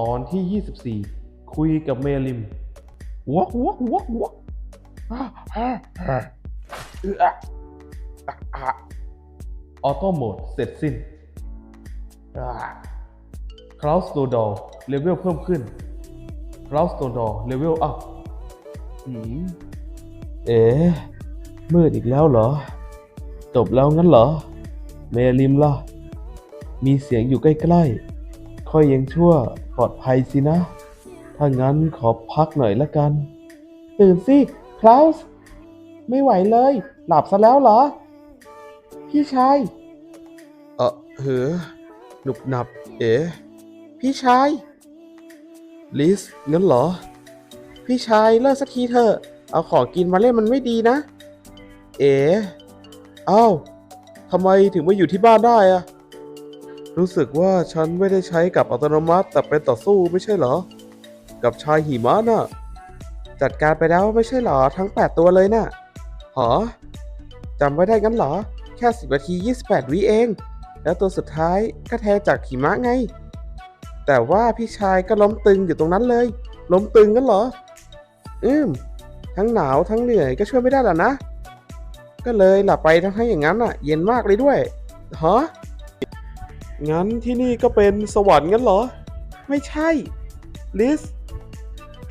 ตอนที่ 24 คุยกับเมลิมหัวหัวหัวหัวอ่าอ่าอ่าเอื้ออะอะอะออโต้โหมดเสร็จสิ้นคลาวสโตดอลเลเวลเพิ่มขึ้นคลาวสโตดอลเลเวลอัพหืมเอ๋มืดอีกแล้วเหรอ จบแล้วงั้นเหรอ เมลิมล่ะ มีเสียงอยู่ใกล้ๆ ค่อยยังชั่วปลอดภัยสินะ ถ้างั้นขอพักหน่อยละกัน ตื่นสิคลาวส์ไม่ไหวเลย หลับซะแล้วเหรอ พี่ชาย เออเหือหนุบหนับ เอ๋พี่ชาย ลิสงั้นเหรอ พี่ชายเลิกสักทีเถอะ เอาของกินมาเล่นมันไม่ดีนะ เอ๋อ้าวทำไมถึงมาอยู่ที่บ้านได้อะ รู้สึกว่าฉันไม่ได้ใช้กับอัตโนมัติแต่เป็นต่อสู้ไม่ใช่เหรอ กับชายหิมะน่ะ จัดการไปแล้วไม่ใช่เหรอ ทั้ง 8 ตัวเลยน่ะหอจำไม่ได้งั้นเหรอ แค่ 10นาที 28 วิเอง แล้วตัวสุดท้ายก็แทนจากหิมะไง แต่ว่าพี่ชายก็ล้มตึงอยู่ตรงนั้นเลย ล้มตึงงั้นเหรอ อืม ทั้งหนาวทั้งเหนื่อยก็ช่วยไม่ได้หรอนะ ก็เลยหลับไปทั้งทั้งอย่างนั้นอะ เย็นมากเลยด้วยฮะ งั้นที่นี่ก็เป็นสวรรค์งั้นเหรอ ไม่ใช่ ลิส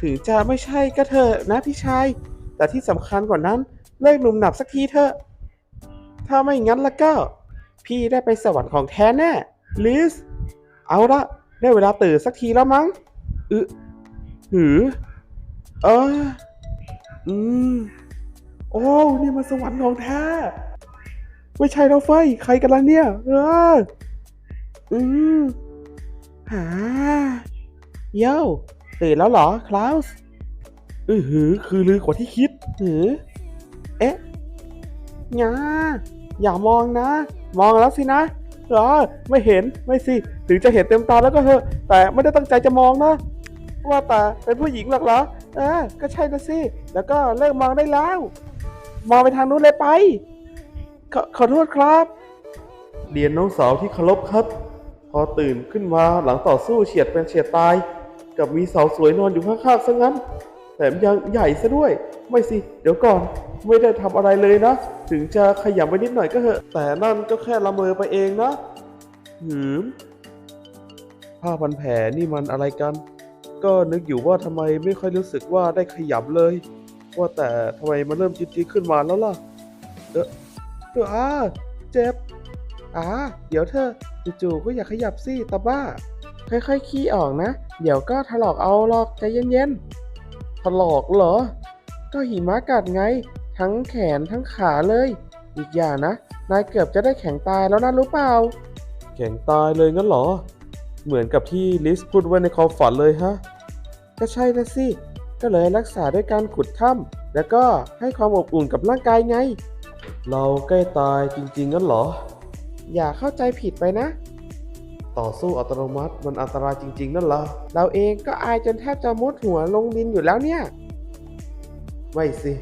ถึงจะไม่ใช่ก็เถอะนะพี่ชาย แต่ที่สำคัญกว่านั้น เลิกหนุ่มหนับสักทีเถอะ ถ้าไม่งั้นแล้วก็ พี่ได้ไปสวรรค์ของแท้แน่ ลิส เอาละ ได้เวลาตื่นสักทีแล้วมั้งอือหือ เออ อืม โอ้ นี่มันสวรรค์ของแท้ ไม่ใช่เราเฟยใครกันล่ะเนี่ย เออ อืมหาโย่ตื่นแล้วเหรอคลาวส์อือหือ คือลือกว่าที่คิดหือ เอ๊ะงาอย่ามองนะ มองแล้วสินะเออไม่เห็นไม่สิ ถึงจะเห็นเต็มตาแล้วก็เถอะ แต่ไม่ได้ตั้งใจจะมองนะ ว่าแต่เป็นผู้หญิงหรอกเหรอเออก็ใช่นะสิ แล้วก็เลิกมองได้แล้ว มองไปทางนู้นเลยไป ขอขอโทษครับ เรียนน้องสาวที่เคารพครับ พอตื่นขึ้นมาหลังต่อสู้เฉียดเป็นเฉียดตาย กับมีสาวสวยนอนอยู่ข้างๆซะงั้นแถมยังใหญ่ซะด้วย ไม่สิ เดี๋ยวก่อน ไม่ได้ทำอะไรเลยนะ ถึงจะขยับไปนิดหน่อยก็เถอะ แต่นั่นก็แค่ละเมอไปเองนะ หืม ผ้าพันแผลนี่มันอะไรกัน ก็นึกอยู่ว่าทำไมไม่ค่อยรู้สึกว่าได้ขยับเลย ว่าแต่ทำไมมันเริ่มจี๊ดๆขึ้นมาแล้วล่ะ เออเอออาเจ็บอ่าเดี๋ยวเธอ จู่ๆก็อยากขยับสิตาบ้า ค่อยๆขี้ออกนะ เดี๋ยวก็ถลอกเอาหรอกใจเย็นๆถลอกเหรอ ก็หิมะกัดไง ทั้งแขนทั้งขาเลย อีกอย่างนะ นายเกือบจะได้แข็งตายแล้วนะรู้เปล่า แข็งตายเลยงั้นเหรอ เหมือนกับที่ลิสพูดไว้ในความฝันเลยฮะ ก็ใช่นะสิ ก็เลยรักษาด้วยการขุดถ้ำแล้วก็ให้ความอบอุ่นกับร่างกายไง เราใกล้ตายจริงๆงั้นเหรอ อย่าเข้าใจผิดไปนะ ต่อสู้อัตโนมัติมันอันตรายจริง ๆ นั่นเหรอเราเองก็อายจนแทบจะมุดหัวลงดินอยู่แล้วเนี่ย ไม่สิ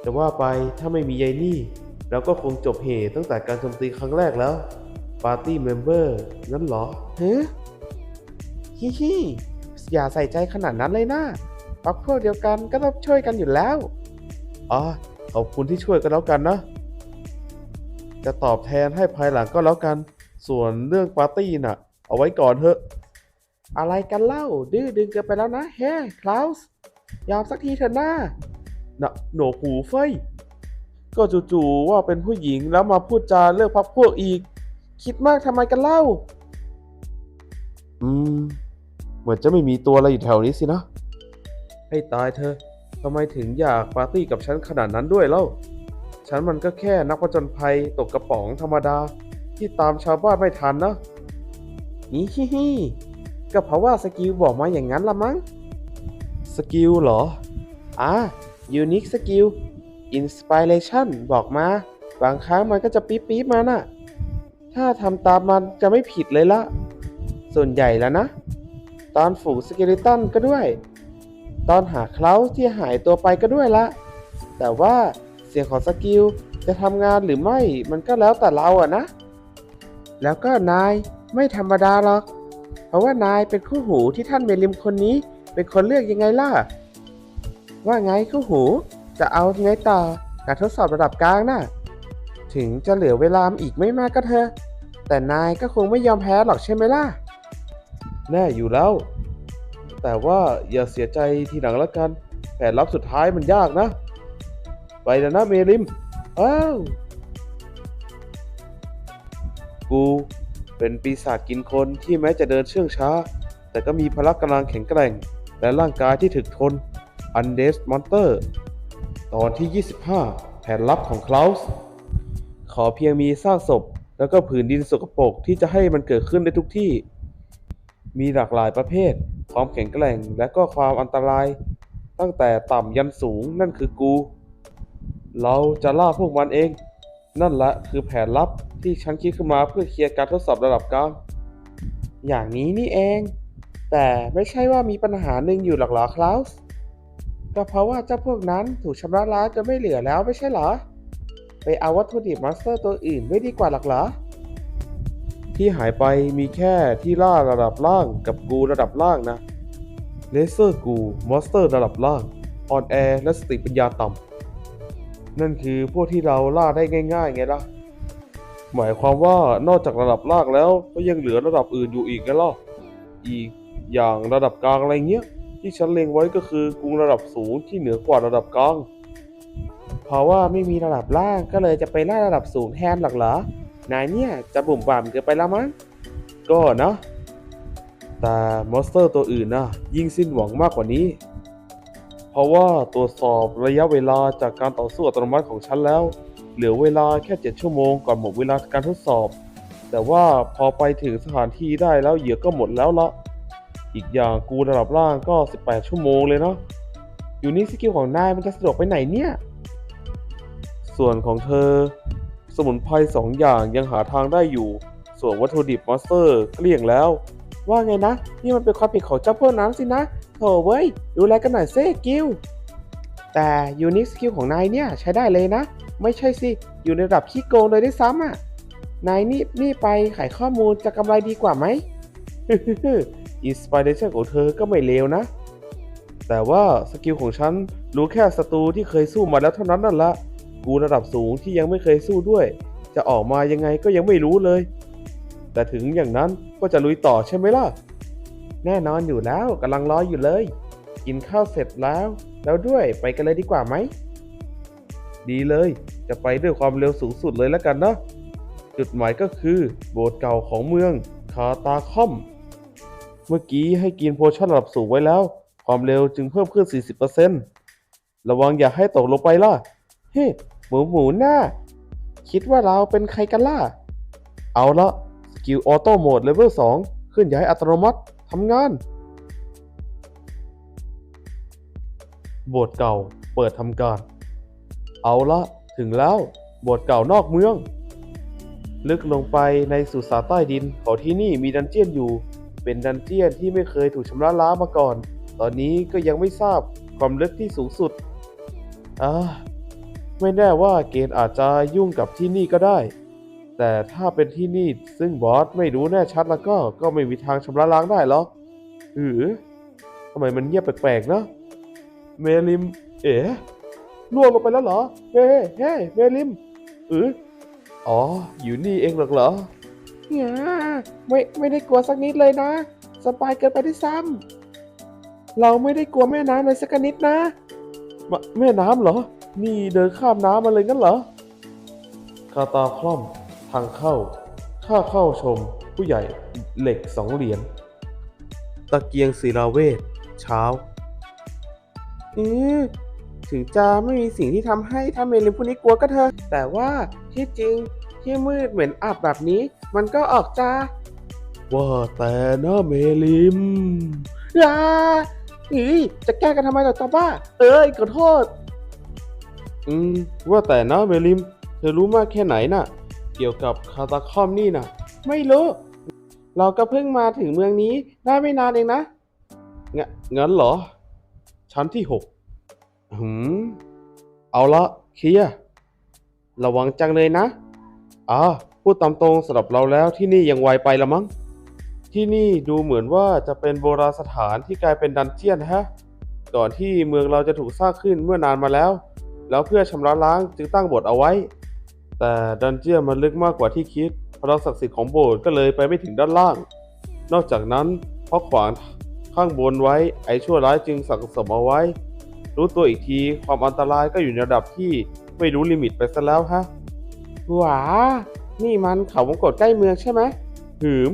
แต่ว่าไปถ้าไม่มียายนี่ เราก็คงจบเหตุตั้งแต่การโจมตีครั้งแรกแล้ว ปาร์ตี้เมมเบอร์งั้นเหรอเฮ้ฮิฮิอย่าใส่ใจขนาดนั้นเลยนะปักพวกเดียวกันก็ต้องช่วยกันอยู่แล้วอ๋อขอบคุณที่ช่วยกันแล้วกันนะ จะตอบแทนให้ภายหลังก็แล้วกัน ส่วนเรื่องปาร์ตี้น่ะ เอาไว้ก่อนเถอะ อะไรกันเล่า ดื้อดึงเกินไปแล้วนะเฮ้คลาวส์ยอมสักทีเถอะหน้าน่ะโหนกหูเฟยก็จู่ๆว่าเป็นผู้หญิงแล้วมาพูดจาเรื่องพักพวกอีก คิดมากทำไมกันเล่า อืม เหมือนจะไม่มีตัวอะไรอยู่แถวนี้สินะ ให้ตายเธอะทำไมถึงอยากปาร์ตี้กับฉันขนาดนั้นด้วยเล่า ฉันมันก็แค่นักผจญภัยตกกระป๋องธรรมดา ที่ตามชาวบ้านไม่ทันนะนี่ฮิฮิก็เพราะว่าสกิลบอกมาอย่างนั้นละมั้ง สกิลเหรอ อะ Unique Skill Inspiration บอกมา บางครั้งมันก็จะปี๊บปี๊บมาน่ะ ถ้าทำตามมันจะไม่ผิดเลยละ ส่วนใหญ่แล้วนะ ตอนฝูงสเกลิตันก็ด้วย ตอนหาเคล้าที่หายตัวไปก็ด้วยละ แต่ว่า สียงของสกิลจะทำงานหรือไม่มันก็แล้วแต่เราอะนะ แล้วก็นายไม่ธรรมดาหรอก เพราะว่านายเป็นคู่หูที่ท่านเมลิมคนนี้ เป็นคนเลือกยังไงล่ะ ว่าไงคู่หูจะเอาไงต่อการทดสอบระดับกลางน่ะ ถึงจะเหลือเวลาอีกไม่มากก็เถอะ แต่นายก็คงไม่ยอมแพ้หรอกใช่ไหมล่ะ แน่อยู่แล้ว แต่ว่าอย่าเสียใจทีหลังแล้วกัน แผนลับสุดท้ายมันยากนะ ไปแล้วนะเมลิม อ้าว กูเป็นปีศาจกินคนที่แม้จะเดินเชื่องช้า แต่ก็มีพละกำลังแข็งแกร่ง และร่างกายที่ถึกทน Undead Monster ตอนที่ 25 แผนลับของคลาสขอเพียงมีซากศพ แล้วก็ผืนดินสกปรกที่จะให้มันเกิดขึ้นได้ทุกที่ มีหลากหลายประเภท ความแข็งแกร่งและก็ความอันตราย ตั้งแต่ต่ำยันสูงนั่นคือกู เราจะล่าพวกมันเอง นั่นแหละคือแผนลับที่ฉันคิดขึ้นมาเพื่อเคลียร์การทดสอบระดับกลางอย่างนี้นี่เอง แต่ไม่ใช่ว่ามีปัญหาหนึ่งอยู่หรอกเหรอคลาวส์ก็เพราะว่าเจ้าพวกนั้นถูกชำระล้างจนไม่เหลือแล้วไม่ใช่เหรอ ไปเอาวัตถุดิบมอนสเตอร์ตัวอื่นไม่ดีกว่าหรอกเหรอ ที่หายไปมีแค่ที่ล่าระดับล่างกับกูระดับล่างนะเลเซอร์กูมอนสเตอร์ระดับล่าง ออนแอร์และสติปัญญาต่ำ นั่นคือพวกที่เราล่าได้ง่ายๆไงล่ะ หมายความว่านอกจากระดับล่างแล้วก็ยังเหลือระดับอื่นอยู่อีกไงล่ะ อีกอย่างระดับกลางอะไรเงี้ย ที่ฉันเล็งไว้ก็คือกรุงระดับสูงที่เหนือกว่าระดับกลาง เพราะว่าไม่มีระดับล่างก็เลยจะไปล่าระดับสูงแทนหรอกเหรอ นายเนี่ยจะบุ่มบ่ามเกินไปแล้วมั้ง ก็นะ แต่มอนสเตอร์ตัวอื่นนะยิ่งสิ้นหวังมากกว่านี้ ราะว่าตรวจสอบระยะเวลาจากการต่อสู้อัตโนมัติของฉันแล้ว เหลือเวลาแค่ 7 ชั่วโมงก่อนหมดเวลาการทดสอบ แต่ว่าพอไปถึงสถานที่ได้แล้วเหยื่อก็หมดแล้วละอีกอย่างกูระดับล่างก็ 18 ชั่วโมงเลยเนาะอยู่นี่สกิลของนายมันจะสะดวกไปไหนเนี่ย ส่วนของเธอ สมุนไพรสองอย่างยังหาทางได้อยู่ ส่วนวัตถุดิบมอนสเตอร์เกลี้ยงแล้ว ว่าไงนะ นี่มันเป็นความผิดของเจ้าพวกนั้นสินะ โถเว้ย ดูแลกันหน่อยเซ่กิลแต่ยูนิคสกิลของนายเนี่ยใช้ได้เลยนะ ไม่ใช่สิ อยู่ในระดับขี้โกงเลยด้วยซ้ำอะ นายนี่นี่ไปขายข้อมูลจะกำไรดีกว่าไหม อินสปิเรชันของเธอก็ไม่เลวนะ แต่ว่าสกิลของฉันรู้แค่ศัตรูที่เคยสู้มาแล้วเท่านั้นนั่นละ กูระดับสูงที่ยังไม่เคยสู้ด้วย จะออกมายังไงก็ยังไม่รู้เลย แต่ถึงอย่างนั้นก็จะลุยต่อใช่ไหมล่ะ แน่นอนอยู่แล้วกำลังรออยู่เลย กินข้าวเสร็จแล้ว แล้วด้วยไปกันเลยดีกว่าไหม ดีเลย จะไปด้วยความเร็วสูงสุดเลยแล้วกันนะจุดหมายก็คือ โบสถ์เก่าของเมืองคาตาคอม เมื่อกี้ให้กินโพชั่นระดับสูงไว้แล้ว ความเร็วจึงเพิ่มขึ้น 40%ระวังอย่าให้ตกลงไปล่ะ เฮ้หมูหมูหน้า คิดว่าเราเป็นใครกันล่ะ เอาละสกิลออโต้โหมดเลเวล2ขึ้นย้ายอัตโนมัติำงาน โบสถ์เก่าเปิดทำการ เอาละถึงแล้ว โบสถ์เก่านอกเมือง ลึกลงไปในสุสานใต้ดินของที่นี่มีดันเจียนอยู่ เป็นดันเจียนที่ไม่เคยถูกชำระล้างมาก่อน ตอนนี้ก็ยังไม่ทราบความลึกที่สูงสุดอ่าไม่แน่ว่าเกณฑ์อาจจะยุ่งกับที่นี่ก็ได้ แต่ถ้าเป็นที่นี่ซึ่งบอสไม่รู้แน่ชัดแล้วก็ก็ไม่มีทางชำระล้างได้หรอก หรือทำไมมันเงียบแปลกๆนะเมลิม เอ๋ล่วงลงไปแล้วเหรอเฮ้เฮ้เมลิมเอออ๋อ อยู่นี่เองหรอกเหรอเนี่ยไม่ไม่ได้กลัวสักนิดเลยนะ สบายเกินไปที่ซ้ำเราไม่ได้กลัวแม่น้ำเลยสักนิดนะมะแม่น้ำเหรอ นี่เดินข้ามน้ำมาเลยงั้นเหรอคาตาคล่อมทางเข้า ค่าเข้าชม ผู้ใหญ่เหล็กสองเหรียญ ตะเกียงศิลาเวทเช้า อืมถึงจะไม่มีสิ่งที่ทำให้ท่านเมลิมผู้นี้กลัวก็เถอะ แต่ว่าที่จริงที่มืดเหมือนอับแบบนี้ มันก็ออกจะว่าแต่นะเมลิมอ่าอีจะแก้กันทำไมล่ะตาบ้า เอ้ยขอโทษ อืม ว่าแต่นะเมลิม เธอรู้มากแค่ไหนน่ะ เกี่ยวกับคาตาคอมนี่น่ะ ไม่รู้ เราก็เพิ่งมาถึงเมืองนี้ได้ไม่นานเองนะงงั้นเหรอ ชั้นที่หกหืม เอาละเคลียระวังจังเลยนะอ่าพูดตามตรงสำหรับเราแล้วที่นี่ยังไวไปละมั้ง ที่นี่ดูเหมือนว่าจะเป็นโบราณสถานที่กลายเป็นดันเจียนฮะ ก่อนที่เมืองเราจะถูกสร้างขึ้นเมื่อนานมาแล้ว แล้วเพื่อชำระล้างจึงตั้งบสถ์เอาไว้ แต่ดันเจียนมันลึกมากกว่าที่คิด ลังศักดิ์สิทธิ์ของโบสถ์ก็เลยไปไม่ถึงด้านล่าง นอกจากนั้นเพราะขวางข้างบนไว้ไอ้ชั่วร้ายจึงสั่งสมเอาไว้ รู้ตัวอีกทีความอันตรายก็อยู่ในระดับที่ไม่รู้ลิมิตไปซะแล้วฮะหวา นี่มันเขาวงกฏใกล้เมืองใช่ไหมหืม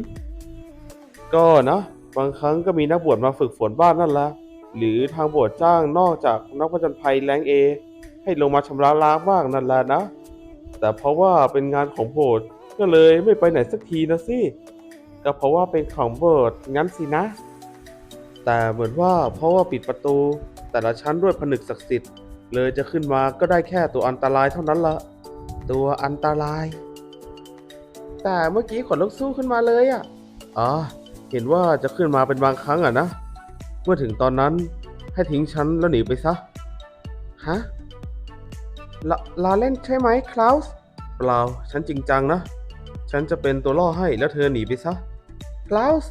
ก็นะ บางครั้งก็มีนักบวชมาฝึกฝนบ้านนั่นละหรือทางโบสถ์จ้างนอกจากนักผจญภัยแรงเอ ให้ลงมาชำระล้างบ้างนั่นแหละนะ แต่เพราะว่าเป็นงานของโบสถ์ ก็เลยไม่ไปไหนสักทีนะสิ ก็เพราะว่าเป็นของโบสถ์ดงั้นสินะ แต่เหมือนว่าเพราะว่าปิดประตู แต่ละชั้นด้วยผนึกศักดิ์สิทธิ์ เลยจะขึ้นมาก็ได้แค่ตัวอันตรายเท่านั้นละตัวอันตราย แต่เมื่อกี้ขนลุกสู้ขึ้นมาเลยอะอ๋อเห็นว่าจะขึ้นมาเป็นบางครั้งอะนะ เมื่อถึงตอนนั้นให้ทิ้งฉันแล้วหนีไปซะ ฮะลลาเล่นใช่ไหมคลาวส์ เปล่า ฉันจริงจังนะ ฉันจะเป็นตัวล่อให้แล้วเธอหนีไปซะคลาวส์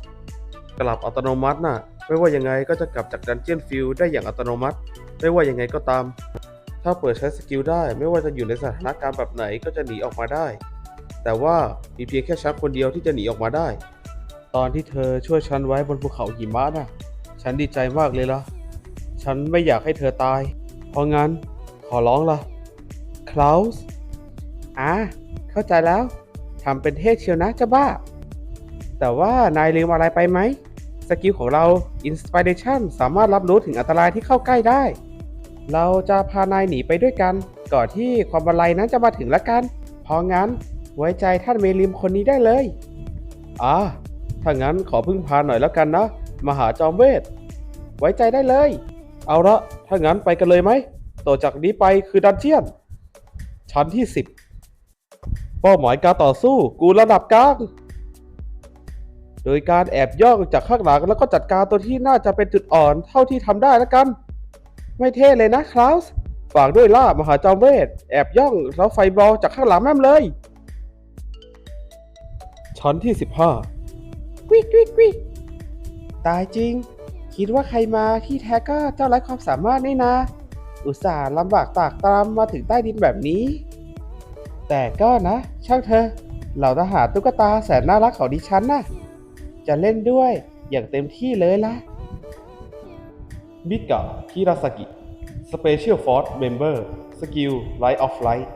กลับอัตโนมัติน่ะ ไม่ว่ายังไงก็จะกลับจากดันเจียนฟิลได้อย่างอัตโนมัติ ไม่ว่ายังไงก็ตาม ถ้าเปิดใช้สกิลได้ ไม่ว่าจะอยู่ในสถานการณ์แบบไหนก็จะหนีออกมาได้ แต่ว่ามีเพียงแค่ฉันคนเดียวที่จะหนีออกมาได้ ตอนที่เธอช่วยฉันไว้บนภูเขาหิมะน่ะ ฉันดีใจมากเลยล่ะ ฉันไม่อยากให้เธอตาย เพราะงั้นขอร้องล่ะคลาวส์อ่าเข้าใจแล้ว ทำเป็นเทศเชียวนะเจ้าบ้า แต่ว่านายลืมอะไรไปไหม สกิลของเรา Inspiration สามารถรับรู้ถึงอันตรายที่เข้าใกล้ได้ เราจะพานายหนีไปด้วยกัน ก่อนที่ความบันไลนั้นจะมาถึงละกัน เพราะงั้นไว้ใจท่านเมลิมคนนี้ได้เลยอ่าถ้างั้นขอพึ่งพาหน่อยแล้วกันนะ มหาจอมเวท ไว้ใจได้เลย เอาละ ถ้างั้นไปกันเลยไหม ต่อจากนี้ไปคือดันเจียน ชั้นที่ 10 เป้าหมายการต่อสู้กูระดับกลางโดยการแอบย่องจากข้างหลังแล้วก็จัดการตัวที่น่าจะเป็นจุดอ่อนเท่าที่ทำได้แล้วกัน ไม่เท่เลยนะคลาวส์ฝากด้วยล่ามหาจอมเวท แอบย่องแล้วไฟบอลจากข้างหลังแม่มเลยชั้นที่ 15กวิกกวิกกวิกตายจริง คิดว่าใครมาที่แท้ก็เจ้าไร้ความสามารถนี่นาอุตส่าห์ลำบากตากตามมาถึงใต้ดินแบบนี้ แต่ก็นะ ช่างเธอ เหล่าทหารตุ๊กตาแสนน่ารักของดิฉันน่ะ จะเล่นด้วยอย่างเต็มที่เลยล่ะ มิกะคิราสกิ สเปเชียลฟอร์สเมมเบอร์ สกิลไลท์ออฟไลท์